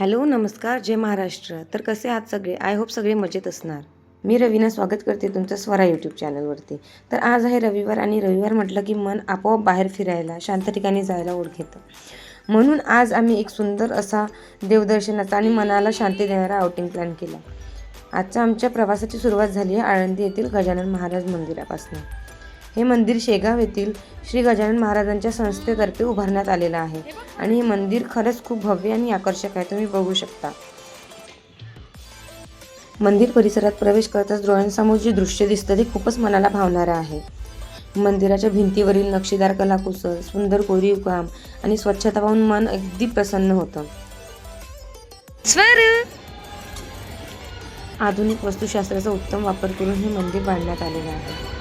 Hello नमस्कार जय महाराष्ट्र. तर कसे आहात सगळे? आय होप सगळे मजेत असणार. मी रवीना स्वागत करते तुमचं स्वरा यूट्यूब चॅनलवरती तर आज आहे रविवार आणि रविवार म्हटलं की मन आपोआप बाहेर फिरायला शांत ठिकाणी जायला ओळखेतं. म्हणून आज आम्ही एक सुंदर असा देवदर्शनाचा आणि मनाला शांती देणारा आउटिंग प्लॅन केला. आजच्या आमच्या प्रवासाची सुरुवात झाली आहे आळंदी येथील गजानन महाराज मंदिरापासून. हे मंदिर शेगाव येथील श्री गजानन महाराजांच्या संस्थेतर्फे उभारण्यात आलेलं आहे. आणि हे मंदिर खरंच खूप भव्य आणि आकर्षक आहे. तुम्ही बघू शकता. मंदिर परिसरात प्रवेश करताच डोळ्यांसमोर जे दृश्य दिसतं ते खूपच मनाला भावणारं आहे. मंदिराच्या भिंतीवरील नक्षीदार कलाकुसर सुंदर कोरीव काम आणि स्वच्छता पाहून मन अगदी प्रसन्न होतं. आधुनिक वस्तुशास्त्राचा उत्तम वापर करून हे मंदिर बांधण्यात आलेलं आहे.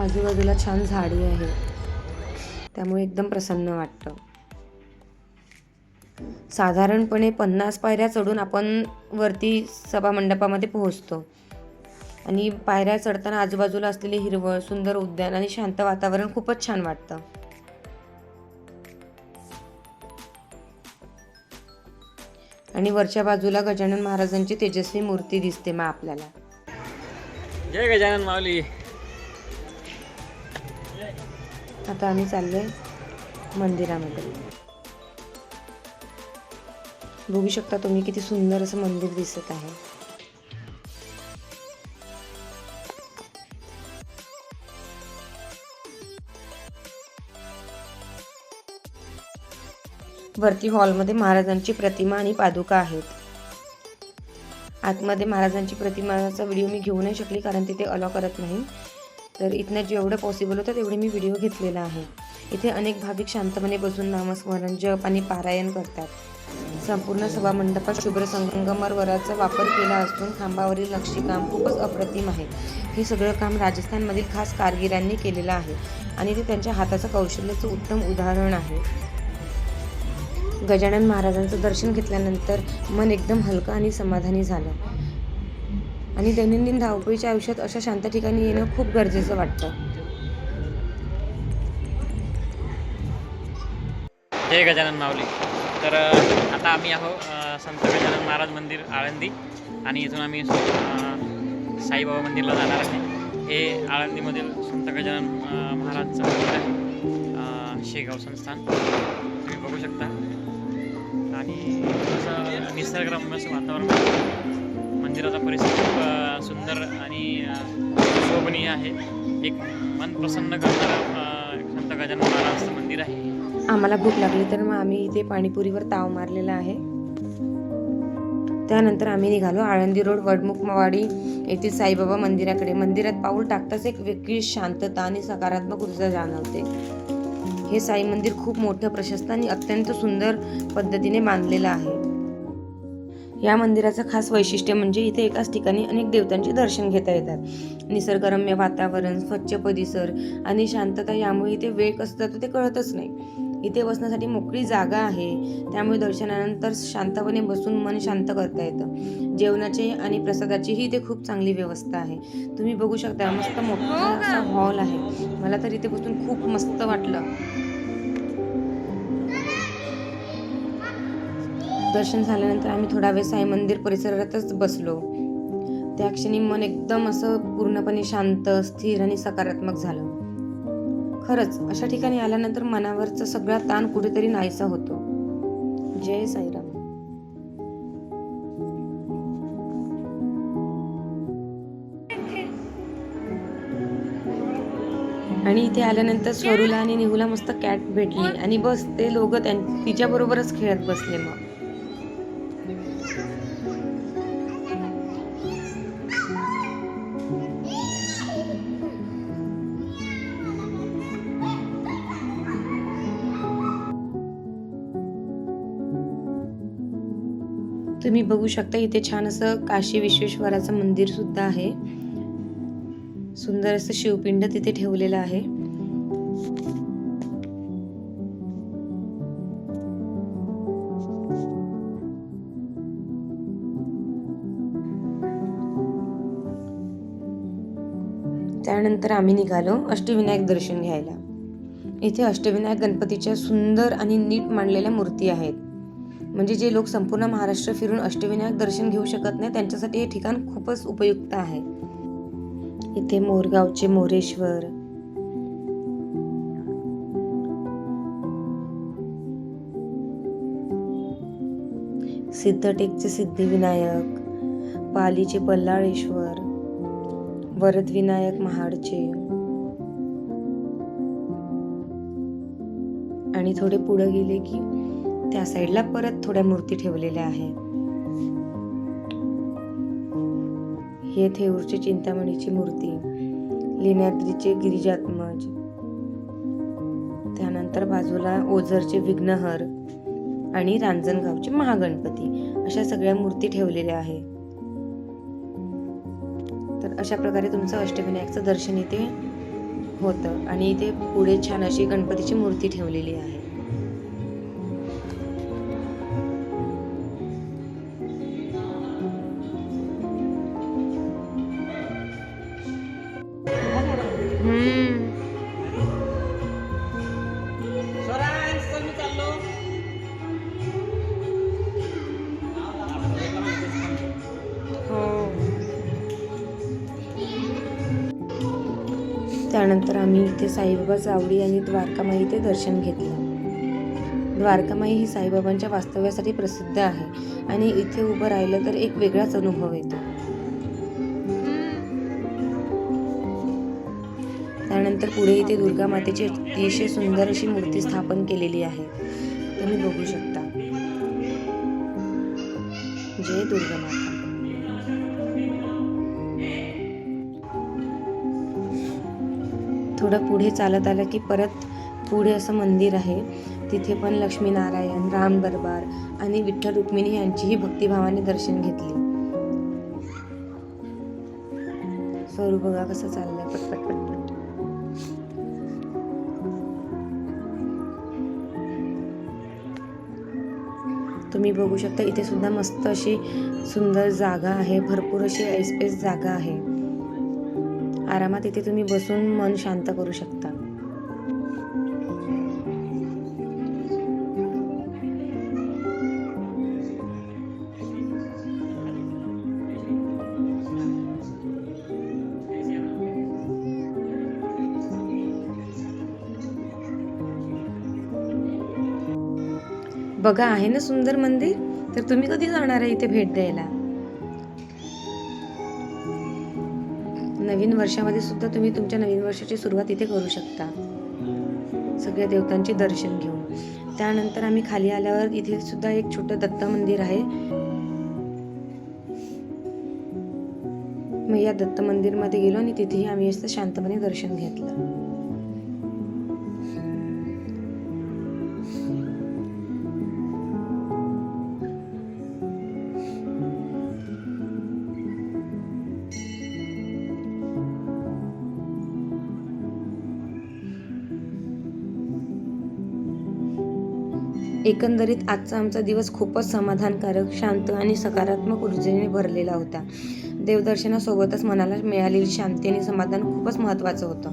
आजूबाजूला छान झाडी आहे. त्यामुळे एकदम प्रसन्न वाटतं. साधारणपणे पन्नास पायऱ्या चढून आपण वरती सभा मंडपामध्ये पोहोचतो. आणि पायऱ्या चढताना आजूबाजूला असलेले हिरवळ सुंदर उद्यान आणि शांत वातावरण खूपच छान वाटतं. आणि वरच्या बाजूला गजानन महाराजांची तेजस्वी मूर्ती दिसते मग आपल्याला. जय गजानन माऊली. आता आम्ही चाललोय मंदिरामध्ये. बघू शकता तुम्ही किती सुंदर असं मंदिर दिसत आहे. वरती हॉलमध्ये महाराजांची प्रतिमा आणि पादुका आहेत. आतमध्ये महाराजांची प्रतिमाचा व्हिडिओ मी घेऊ नाही शकली कारण तिथे अलाव करत नाही. तर इथनं जेवढं पॉसिबल होतं तेवढे मी व्हिडिओ घेतलेला आहे. इथे अनेक भाविक शांतपणे बसून नामस्मरण जप आणि पारायण करतात. संपूर्ण सभा मंडपात शुभ्र संगमरवराचा वापर केला असून खांबावरील नक्षीकाम खूपच अप्रतिम आहे. हे सगळं काम राजस्थानमधील खास कारगिरांनी केलेलं आहे आणि ते त्यांच्या हाताचं कौशल्याचं उत्तम उदाहरण आहे. गजानन महाराजांचं दर्शन घेतल्यानंतर मन एकदम हलकं आणि समाधानी झालं. आणि दैनंदिन धावपळीच्या आयुष्यात अशा शांत ठिकाणी येणं खूप गरजेचं वाटतं. जय गजानन माऊली. तर आता आम्ही आहो संत गजानन महाराज मंदिर आळंदी आणि इथून आम्ही साईबाबा मंदिरला जाणार आहे. हे आळंदीमधील संत गजानन महाराजचं मंदिर आहे. शेगाव संस्थान. तुम्ही बघू शकता. आणि असं निसर्गरम्य असं वातावरण मंदिराचा परिसर खूप सुंदर आणि शोभनीय आहे. एक मन प्रसन्न करणारा संत गजानन महाराजचं मंदिर आहे. आम्हाला भूक लागली तर मग आम्ही इथे पाणीपुरीवर ताव मारलेला आहे. त्यानंतर आम्ही निघालो आळंदी रोड वडमुखवाडी येथील साईबाबा मंदिराकडे. मंदिरात पाऊल टाकताच एक वेगळी शांतता आणि सकारात्मक ऊर्जा जाणवते. हे साई मंदिर खूप मोठं प्रशस्त आणि अत्यंत सुंदर पद्धतीने बांधलेलं आहे. या मंदिराचं खास वैशिष्ट्य म्हणजे इथे एकाच ठिकाणी अनेक देवतांचे दर्शन घेता येतात. निसर्गरम्य वातावरण स्वच्छ परिसर आणि शांतता यामुळे इथे वेळ कसं जातो ते कळतच नाही. इथे बसण्यासाठी मोकळी जागा आहे. त्यामुळे दर्शनानंतर शांतपणे बसून मन शांत करता येतं. जेवणाची आणि प्रसादाचीही इथे खूप चांगली व्यवस्था आहे. तुम्ही बघू शकता मस्त मोठा असा हॉल आहे. मला तर इथे बसून खूप मस्त वाटलं. दर्शन झाल्यानंतर आम्ही थोडा वेळ साई मंदिर परिसरातच बसलो. त्या क्षणी मन एकदम असं पूर्णपणे शांत स्थिर आणि सकारात्मक झालं. खरंच अशा ठिकाणी आल्यानंतर मनावरचा सगळा ताण कुठेतरी नाहीसा होतो. जय साईराम. आणि इथे आल्यानंतर स्वरूला आणि निहूला मस्त कॅट भेटली. आणि बस ते लोक त्यां तिच्याबरोबरच खेळत बसले मग. तुम्ही बघू शकता इथे छान असं काशी विश्वेश्वराचं मंदिर सुद्धा आहे. सुंदर असं शिवपिंड तिथे ठेवलेलं आहे. त्यानंतर आम्ही निघालो अष्टविनायक दर्शन घ्यायला. इथे अष्टविनायक गणपतीच्या सुंदर आणि नीट मांडलेल्या मूर्ती आहेत. म्हणजे जे लोक संपूर्ण महाराष्ट्र फिरून अष्टविनायक दर्शन घेऊ शकत नाही त्यांच्यासाठी हे ठिकाण खूपच उपयुक्त आहे. इथे मोरगावचे मोरेश्वर. सिद्धटेकचे सिद्धिविनायक पालीचे बल्लाळेश्वर वरदविनायक महाडचे. आणि थोडे पुढे गेले की त्या साईडला परत थोड्या मूर्ती ठेवलेल्या आहेत. हे थेऊरची चिंतामणीची मूर्ती लेण्याद्रीचे गिरिजात्मज त्यानंतर बाजूला ओझरचे विघ्नहर आणि रांजणगावचे महागणपती अशा सगळ्या मूर्ती ठेवलेल्या आहेत. तर अशा प्रकारे तुमचं अष्टविनायकचं दर्शन इथे होतं आणि इथे पुढे छान अशी गणपतीची मूर्ती ठेवलेली आहे. त्यानंतर आम्ही इथे साईबाबा चावडी आणि द्वारकामाई इथे दर्शन घेतलं. द्वारकामाई ही साईबाबांच्या वास्तव्यासाठी प्रसिद्ध आहे आणि इथे उभं राहिलं तर एक वेगळाच अनुभव येतो. त्यानंतर पुढे इथे दुर्गा मातेची अतिशय सुंदर अशी मूर्ती स्थापन केलेली आहे. तुम्ही बघू शकता. जय दुर्गा माता. थोडं पुढे चालत आलं की परत पुढे असं मंदिर आहे. तिथे पण लक्ष्मीनारायण राम दरबार आणि विठ्ठल रुक्मिणी यांचीही भक्तिभावाने दर्शन घेतली. स्वरूप बघा कसं चाललंय. पटपट पटपट तुम्ही बघू शकता इथे सुद्धा मस्त अशी सुंदर जागा आहे. भरपूर अशी ऐसपेस जागा आहे. आरामात इथे तुम्ही बसून मन शांत करू शकता. बघा आहे ना सुंदर मंदिर? तर तुम्ही कधी जाणार आहे इथे भेट द्यायला? नवीन वर्षामध्ये सुद्धा तुम्ही तुमच्या नवीन वर्षाची सुरुवात इथे करू शकता. सगळ्या देवतांचे दर्शन घेऊन. त्यानंतर आम्ही खाली आल्यावर इथे सुद्धा एक छोटं दत्त मंदिर आहे. मग या दत्त मंदिरमध्ये गेलो आणि तिथेही आम्ही असं शांतपणे दर्शन घेतलं. एकंदरीत आजचा आमचा दिवस खूपच समाधानकारक शांत आणि सकारात्मक ऊर्जेने भरलेला होता. देवदर्शनासोबतच मनाला मिळालेली शांती आणि समाधान खूपच महत्त्वाचं होतं.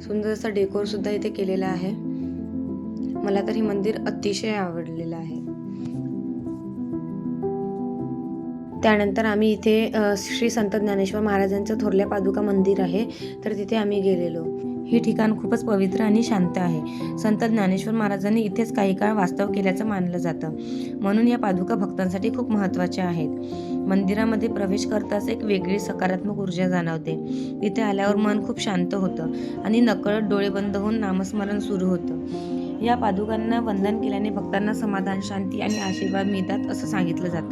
सुंदर असा डेकोर सुद्धा इथे केलेला आहे. मला तर हे मंदिर अतिशय आवडलेलं आहे. त्यानंतर आम्ही इथे श्री संत ज्ञानेश्वर महाराजांचं थोरल्या पादुका मंदिर आहे तर तिथे आम्ही गेलेलो. हे ठिकाण खूपच पवित्र आणि शांत आहे. संत ज्ञानेश्वर महाराजांनी इथेच काही काळ वास्तव केल्याचं मानलं जातं. म्हणून या पादुका भक्तांसाठी खूप महत्त्वाच्या आहेत. मंदिरामध्ये प्रवेश करताच एक वेगळी सकारात्मक ऊर्जा जाणवते. इथे आल्यावर मन खूप शांत होतं आणि नकळत डोळे बंद होऊन नामस्मरण सुरू होतं. या पादुकांना वंदन केल्याने भक्तांना समाधान शांती आणि आशीर्वाद मिळतात असं सांगितलं जातं.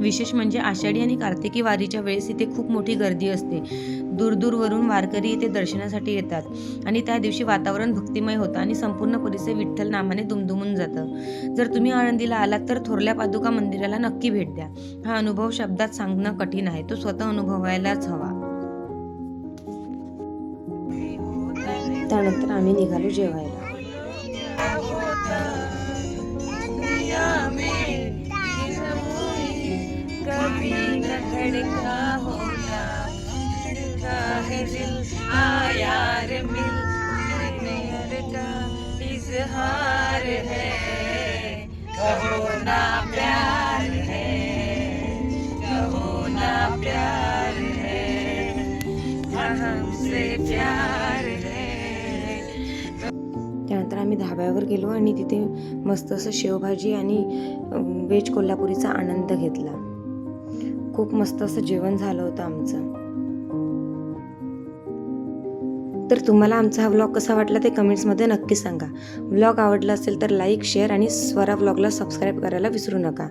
विशेष म्हणजे आषाढी आणि कार्तिकी वारीच्या वेळेस इथे खूप मोठी गर्दी असते. दूरदूरवरून वारकरी इथे दर्शनासाठी येतात आणि त्या दिवशी वातावरण भक्तिमय होतं आणि संपूर्ण परिसर विठ्ठल नामाने दुमदुमून जातं. जर तुम्ही आळंदीला आलात तर थोरल्या पादुका मंदिराला नक्की भेट द्या. हा अनुभव शब्दात सांगणं कठीण आहे. तो स्वतः अनुभवायलाच हवा. त्यानंतर आम्ही निघालो जेवायला. प्यार है। त्यानंतर आम्ही धाब्यावर गेलो आणि तिथे मस्त असं शेवभाजी आणि वेज व्हेज कोल्हापुरीचा आनंद घेतला. खूप मस्त असं जेवण झालं होतं आमचं. तर तुम्हाला आमचा हा व्लॉग कसा वाटला ते कमेंट्समध्ये नक्की सांगा. व्लॉग आवडला असेल तर लाईक शेअर आणि स्वरा व्लॉगला सबस्क्राईब करायला विसरू नका.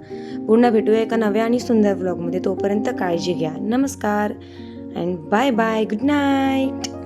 पुन्हा भेटूया एका नव्या आणि सुंदर व्लॉगमध्ये तोपर्यंत काळजी घ्या. नमस्कार. and bye bye. Good night.